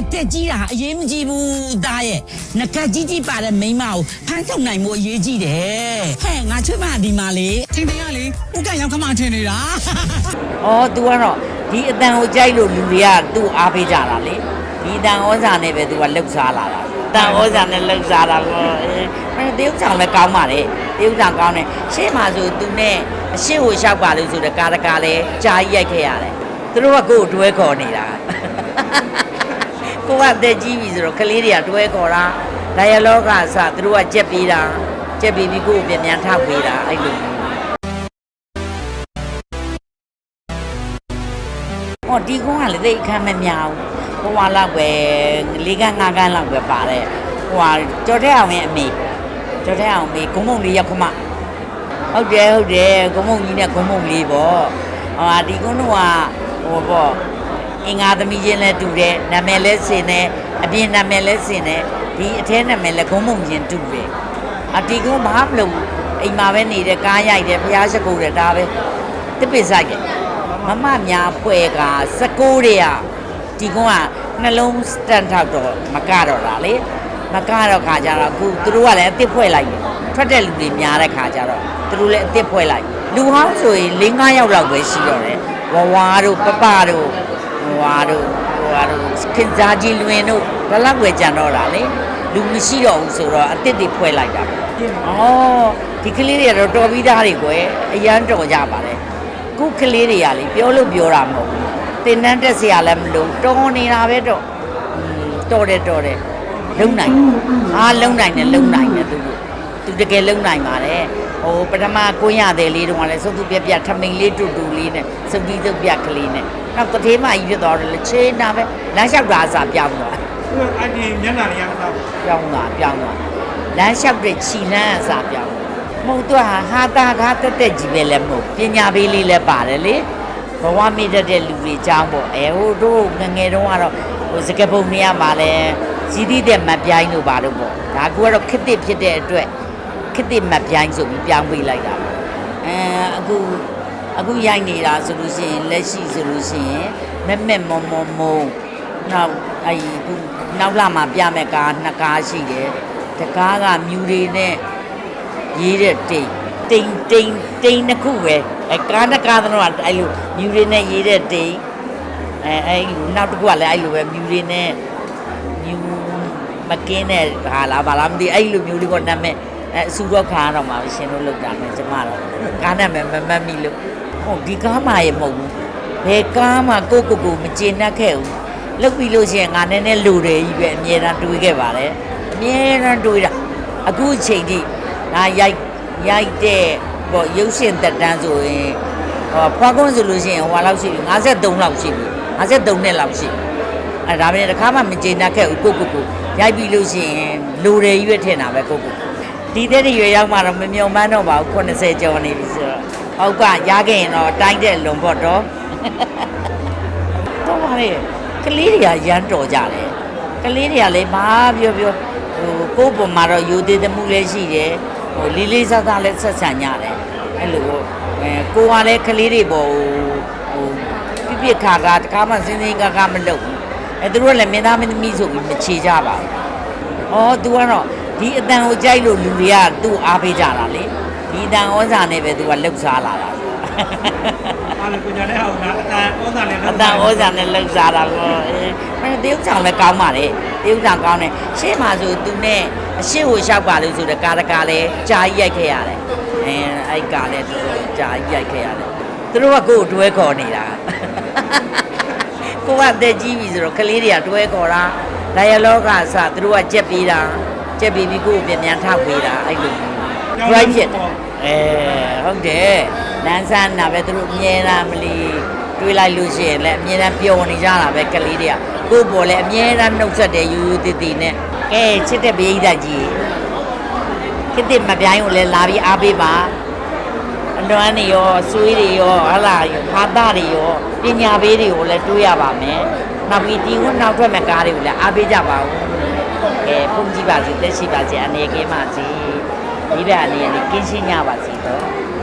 အသက်ကြီးတာအရေးမကြီးဘူးသားရဲ့ငကတ်ကြီးကြီးပါတဲ့မိန်းမကိုဖမ်းထုတ်နိုင်မှုအရေးကြီးတယ်ဟဲ့ငါချွေးမဒီမှာလေ ချင်းတင်ရလေဥကရောက်ခမထင်နေတာ ။အော် तू ကတော့ဒီအတန်ကိုကြိုက်လို့လူတွေကသူ့အားပေးကြတာလေ။ဒီအတန်ဩဇာနဲ့ပဲ तू ကလှုပ်ရှားလာတာ။အတန်ဩဇာနဲ့လှုပ်ရှားတာပေါ့။အဲတရုပ်ဆောင်လည်းကောင်းပါလေ။တရုပ်ဆောင်ကောင်းတယ်။ရှေ့မှာဆို तू နဲ့အရှိကိုလျှောက်ပါလို့ဆိုတဲ့ကာရကာလည်းကြားရိုက်ခဲ့ရတယ်။သူတို့ကကိုယ်ကိုတွဲခေါ်နေတာ။ ကိုကတက်ကြီးပြီဆိုတော့ကလေးတွေကတွဲခေါ်တာဒိုင်ယလော့ကအစသူတို့ကကြက်ပေးတာကြက်ပေးပြီးကိုယ်ကိုပြန်ပြန်ထောက်ပေးတာအဲ့လိုမျိုးဟောဒီကုန်းကလည်းသိပ်အခမ်းမများဘူးဟိုဟာလောက်ပဲ၄ကန်း၅ကန်းလောက်ပဲပါတယ်ဟိုဟာကြော်တဲ့အောင်ရဲ့အမေကြော်တဲ့အောင်မေဂုံမုံလေးရောက်ခမဟုတ်တယ်ဟုတ်တယ်ဂုံမုံကြီးနဲ့ဂုံမုံလေးပေါ့ဟိုဟာဒီကုန်းတော့ဟိုပေါ့ အင်္ဂါသမီးချင်းလည်းတူတယ်နာမည်လည်းစင်တယ်အပြင်နာမည်လည်းစင်တယ်ဒီအထဲနာမည်လည်းဂုံမုံချင်းတူတယ်အဒီကုန်းဘာမလုပ်ဘူးအိမ်မှာပဲနေတယ်ကားရိုက်တယ်ဖျားရှိခိုးတယ်ဒါပဲတစ်ပိဆိုင်တယ်မမများဖွဲ့ကစကိုးတွေကဒီကုန်းကနှလုံးစတန်ထောက်တော့မကတော့တာလေမကတော့ခါကြတော့အခုသူတို့ကလည်းအစ်စ်ဖွဲ့လိုက်တယ်ထွက်တဲ့လူတွေများတဲ့ခါကြတော့သူတို့လည်းအစ်စ်ဖွဲ့လိုက်လူဟောင်းဆိုရင်၄၅ယောက်လောက်ပဲရှိတော့တယ်ဝဝါတို့ပပတို့ ဟဝါတို့ဟဝါတို့ခင်စားကြီးလွင်တို့ဘယ်လောက်ပဲကြံတော့တာလေလူမရှိတော့ဘူးဆိုတော့အစ်စ်တွေဖွဲ့လိုက်တာဩဒီကလေးတွေကတော့တော်ပြီးသားတွေကွယ်အရန်တော်ကြပါလေခုကလေးတွေကလေပြောလို့ပြောတာမဟုတ်ဘူးတင်တန်းတက်စရာလည်းမလိုတော်နေတာပဲတော့อืมတော်တယ်တော်တယ်လုံနိုင်အားလုံနိုင်တယ်လုံနိုင်တယ်သူတို့သူတကယ်လုံနိုင်ပါတယ် ဟိုပထမကိုရတဲ့လေးတုန်းကလည်းစုပ်သူပြက်ပြက်ထမိန်လေးတူတူလေးနဲ့စုပ်ပြီးစုပ်ပြက်ကလေးနဲ့နောက်တထေးမကြီးဖြစ်သွားတယ်လေချင်းနာပဲလမ်းလျှောက်တာအစားပြောင်းသွားသူကအဒီမျက်နှာတွေရတာပြောင်းသွားပြောင်းသွားလမ်းလျှောက်တဲ့ခြီလန်းအစားပြောင်းမဟုတ်တော့ဟာဟာတာကားတက်တက်ကြီးပဲလည်းမဟုတ်ပညာပေးလေးလည်းပါတယ်လေဘဝမိတတ်တဲ့လူတွေအကြောင်းပေါ့အဲဟိုတို့ငယ်ငယ်တုန်းကတော့ဟိုစကပုံနေရမှာလဲဇီတိတဲ့မပြိုင်းလို့ပါတော့ပေါ့ဒါကူကတော့ခစ်တစ်ဖြစ်တဲ့အတွက် ခစ်တစ်မပြိုင်းဆိုပြီးပြောင်းပေးလိုက်တာပေါ့အဲအခုအခုရိုက်နေတာဆိုလို့ရှိရင်လက်ရှိဆိုလို့ရှိရင်မက်မက်မုံမုံမုံနောက်အဲဒီခုနောက်လာမှပြမဲ့ကားနှစ်ကားရှိတယ်တကားကမြူတွေနဲ့ရေးတဲ့တိတ်တိန်တိန်တိန်တစ်ခုပဲအဲကားနှစ်ကားတော့အဲ့လိုမြူတွေနဲ့ရေးတဲ့တိန်အဲအဲ့လိုနောက်တစ်ခုကလည်းအဲ့လိုပဲမြူတွေနဲ့မြူမကင်းတဲ့ဟာလားဘာလားမသိအဲ့လိုမျိုးလေးကနာမည် အဲအစူတော့ခါတော့မှာရှင်တို့လောက်တာနဲ့ကျမတော့ကားနာမည်မမတ်မိလို့ဟုတ်ဒီကားမှရေမဟုတ်ဘူးဘယ်ကားမှကိုကိုကိုမကျေနပ်ခဲ့ဘူးလောက်ပြီးလို့ရှိရင်ငါနည်းနည်းလူတယ်ကြီးပဲအမြဲတမ်းတွေးခဲ့ပါတယ်အမြဲတမ်းတွေးတာအခုအချိန်ထိငါရိုက်ရိုက်တဲ့ပေါ့ရုပ်ရှင်တက်တန်းဆိုရင်ဟောဖွားကုန်းဆိုလို့ရှိရင်ဟိုလောက်ရှိပြီ53လောက်ရှိပြီ53နှစ်လောက်ရှိပြီအဲဒါပဲတခါမှမကျေနပ်ခဲ့ဘူးကိုကိုကိုရိုက်ပြီးလို့ရှိရင်လူတွေရွက်ထင်တာပဲကိုကို ဒီတဲ့ရွယ်ရောက်မှတော့မမြုံမှန်းတော့ပါဘူး80ကျော်နေပြီဆိုတော့ဟုတ်ကရခဲ့ရင်တော့တိုင်းတဲ့လွန်ပေါ့တော့တော့ပါလေကလေးတွေကရမ်းတော်ကြတယ်ကလေးတွေကလည်းဘာပြောပြောဟိုကိုယ့်ပုံမှာတော့ယူသေးသမှုလည်းရှိတယ်ဟိုလေးလေးစားစားလည်းဆက်ဆံကြတယ်အဲ့လိုပေါ့အဲကိုကလည်းကလေးတွေပေါ့ဟိုပြပြခါခါတခါမှစင်းစင်းကားကားမလုပ်ဘူးအဲသူတို့ကလည်းမင်းသားမင်းသမီးဆိုပြီးမချေကြပါဘူး။အော် तू ကတော့ ဒီအတန်ကိုကြိုက်လို့လူတွေကသူ့အားပေးကြတာလေ။ဒီအတန်ဩဇာနဲ့ပဲ तू ကလှုပ်ရှားလာတာအားလည်းကိုညာလည်းအောင်တာအတန်ဩဇာလည်း။အတန်ဩဇာနဲ့လှုပ်ရှားတာပေါ့။အဲတရုပ်ဆောင်လည်းကောင်းပါလေ။တရုပ်ဆောင်ကောင်းတယ်။ရှေ့မှာဆို तू နဲ့အရှိကိုလျှောက်ပါလို့ဆိုတဲ့ကာရကာလည်းကြာကြီးရိုက်ခဲ့ရတယ်။အဲအဲ့ကာလည်းသူကြာကြီးရိုက်ခဲ့ရတယ်။သူတို့ကကိုယ်ကိုတွဲခေါ်နေတာကိုကတက်ကြီးပြီဆိုတော့ကလေးတွေကတွဲခေါ်တာဒိုင်ယလော့ကအစသူတို့ကကြက်ပေးတာ ကြက်ပေးပြီးကိုယ်ကိုပြန်ပြန်ထောက်ပေးတာအဲ့လိုမျိုး drive ဖြစ်တယ်အဲဟုတ်တယ်လမ်းဆန်းတာပဲသူတို့အမြဲတမ်းမလီတွေးလိုက်လို့ရှိရင်လည်းအမြဲတမ်းပျော်နေကြတာပဲကလေးတွေကကိုယ့်ပေါ်လည်းအမြဲတမ်းနှုတ်ဆက်တယ်ယူယူတည်တည်နဲ့ကဲချစ်တဲ့ဘေးကြီးကြီးခစ်တဲ့မပြိုင်းကိုလည်းလာပြီးအားပေးပါအလွမ်းတွေရောဆွေးတွေရောဟလာဟာတာတွေရောပညာပေးတွေကိုလည်းတွေးရပါမယ်။နောက်ပြီးဒီဝန်နောက်ထွက်မဲ့ကားတွေကိုလည်းအားပေးကြပါဦး။ အဲဖုန်ကြည့်ပါစေတက်ရှိပါစေအနေကင်းပါစေ။ဒီဘက်အနေနဲ့ကင်းရှင်းကြပါစေတော့။